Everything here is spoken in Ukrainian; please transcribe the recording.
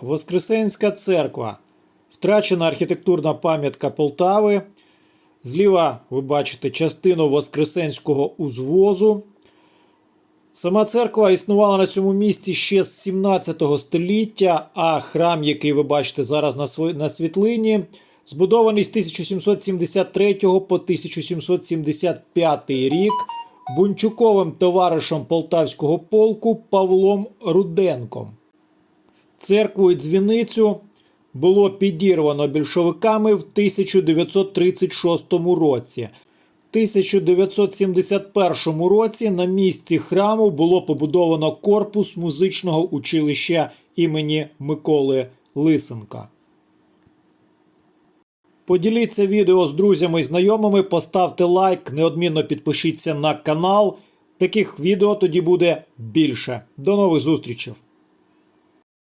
Воскресенська церква. Втрачена архітектурна пам'ятка Полтави. Зліва ви бачите частину Воскресенського узвозу. Сама церква існувала на цьому місці ще з 17 століття, а храм, який ви бачите зараз на, сво- на світлині, збудований з 1773 по 1775 рік бунчуковим товаришем полтавського полку Павлом Руденком. Церкву і дзвіницю було підірвано більшовиками в 1936 році. В 1971 році на місці храму було побудовано корпус музичного училища імені Миколи Лисенка. Поділіться відео з друзями і знайомими, поставте лайк, неодмінно підпишіться на канал. Таких відео тоді буде більше. До нових зустрічей!